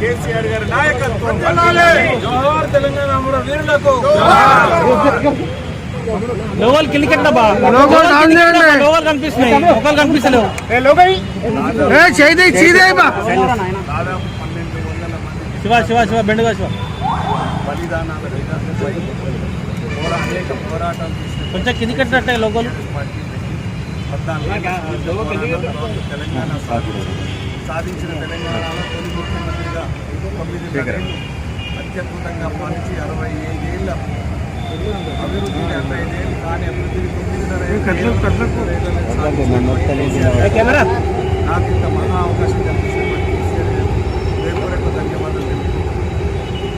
కేసీఆర్ గారి నాయకత్వం. జోహార్ తెలంగాణ అమర వీరులకు. కనిపిస్తున్నాయి. ఒకరు కనిపిస్తలేవు. శివ శివ శివ బెండుగా శివ. కొంచెం కిందికి కట్టినట్టే లోగోలు పార్టీ పద్నాలుగు తెలంగాణ సాధించిన తెలంగాణలో తొలి ముఖ్యమంత్రిగా తొమ్మిది అత్యద్భుతంగా పాలించి అరవై ఐదేళ్ళ అభివృద్ధిని అరవై ఐదేళ్ళు కానీ అభివృద్ధిని తొమ్మిదిన్నర నాకు ఇంత మహా అవకాశం కల్పించినటువంటి గారికి హృదయపూర్వక ధన్యవాదాలు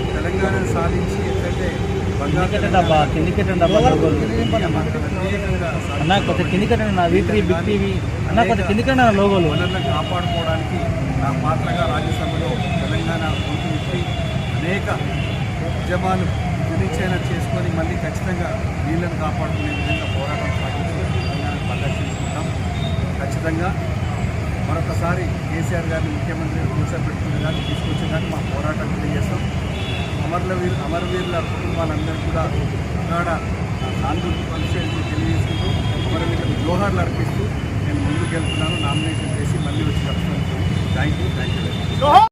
తెలంగాణను సాధించి ఎట్లయితే డబ్బా కిందికి కట్టండి డబ్బా లోగోలు ప్రత్యేకంగా అన్న కొంచెం నా వీ త్రీ బిగ్ టీవీ అన్న కొంచెం కిందికి కట్టండి నా లోగోలు వనరులను కాపాడుకోవడానికి నా పాత్రగా రాజ్యసభలో తెలంగాణ గొంతు అనేక ఉద్యమాలు వినిశ్చయన చేసుకొని మళ్ళీ ఖచ్చితంగా నీళ్ళను కాపాడుకునే విధంగా పోరాటం సాగించి తెలంగాణను పరిరక్షించుకుంటాం. ఖచ్చితంగా మరొకసారి కేసీఆర్ గారిని ముఖ్యమంత్రిగా కూర్చోబెట్టుకునే దాన్ని తీసుకొచ్చే దాన్ని మా పోరాటం తెలియజేస్తాం అమరవీర్ అమరవీరుల కుటుంబాలందరూ కూడా ఉగాడ ఆంధ్ర పరిశీలించి తెలియజేసుకుంటూ అమరవీరులకు జోహార్లు అర్పిస్తూ నేను ముందుకు వెళ్తున్నాను నామినేషన్ చేసి మళ్ళీ వచ్చి కలుస్తాను. Thank you thank you